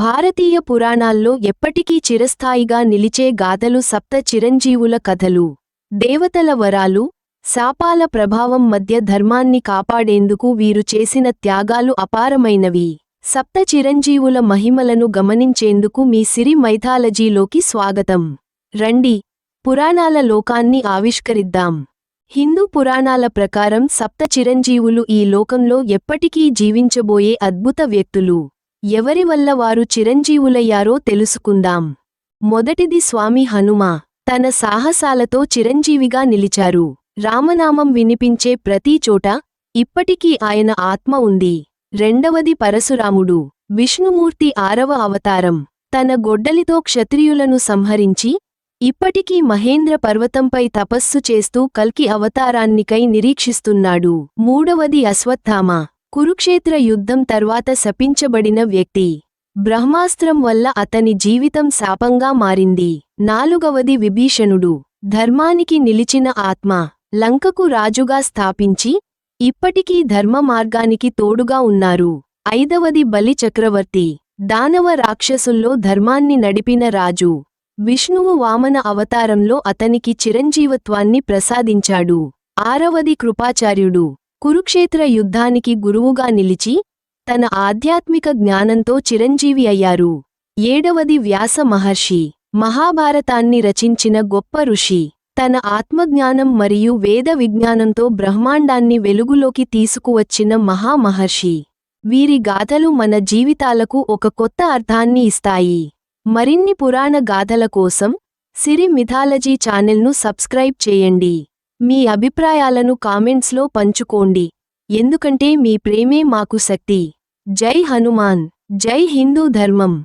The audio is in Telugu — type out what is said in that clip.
భారతీయ పురాణాల్లో ఎప్పటికీ చిరస్థాయిగా నిలిచే గాథలు సప్త చిరంజీవుల కథలు. దేవతల వరాలు శాపాల ప్రభావం మధ్య ధర్మాన్ని కాపాడేందుకు వీరు చేసిన త్యాగాలు అపారమైనవి. సప్త చిరంజీవుల మహిమలను గమనించేందుకు మీ సిరి మైథాలజీలోకి స్వాగతం. రండి పురాణాల లోకాన్ని ఆవిష్కరిద్దాం. హిందూ పురాణాల ప్రకారం సప్త చిరంజీవులు ఈ లోకంలో ఎప్పటికీ జీవించబోయే అద్భుత వ్యక్తులు. ఎవరి వల్ల వారు చిరంజీవులయ్యారో తెలుసుకుందాం. మొదటిది స్వామి హనుమ. తన సాహసాలతో చిరంజీవిగా నిలిచారు. రామనామం వినిపించే ప్రతి చోట ఇప్పటికీ ఆయన ఆత్మ ఉంది. రెండవది పరశురాముడు. విష్ణుమూర్తి ఆరవ అవతారం. తన గొడ్డలితో క్షత్రియులను సంహరించి ఇప్పటికీ మహేంద్ర పర్వతంపై తపస్సు చేస్తూ కల్కి అవతారాన్నికై నిరీక్షిస్తున్నాడు. మూడవది అశ్వత్థామ. కురుక్షేత్ర యుద్ధం తర్వాత శపించబడిన వ్యక్తి. బ్రహ్మాస్త్రం వల్ల అతని జీవితం శాపంగా మారింది. నాలుగవది విభీషణుడు. ధర్మానికి నిలిచిన ఆత్మ. లంకకు రాజుగా స్థాపించి ఇప్పటికీ ధర్మ మార్గానికి తోడుగా ఉన్నారు. ఐదవది బలి చక్రవర్తి. దానవ రాక్షసుల్లో ధర్మాన్ని నడిపిన రాజు. విష్ణువు వామన అవతారంలో అతనికి చిరంజీవత్వాన్ని ప్రసాదించాడు. ఆరవది కృపాచార్యుడు. కురుక్షేత్ర యుద్ధానికి గురువుగా నిలిచి తన ఆధ్యాత్మిక జ్ఞానంతో చిరంజీవి అయ్యారు. ఏడవది వ్యాస మహర్షి. మహాభారతాన్ని రచించిన గొప్ప ఋషి. తన ఆత్మజ్ఞానం మరియు వేద విజ్ఞానంతో బ్రహ్మాండాన్ని వెలుగులోకి తీసుకువచ్చిన మహామహర్షి. వీరి గాథలు మన జీవితాలకు ఒక కొత్త అర్థాన్ని ఇస్తాయి. మరిన్ని పురాణ గాథల కోసం సిరి మిథాలజీ ఛానల్ను సబ్స్క్రైబ్ చేయండి. మీ అభిప్రాయాలను కామెంట్స్లో పంచుకోండి. ఎందుకంటే మీ ప్రేమే మాకు శక్తి. జై హనుమాన్. జై హిందూ ధర్మం.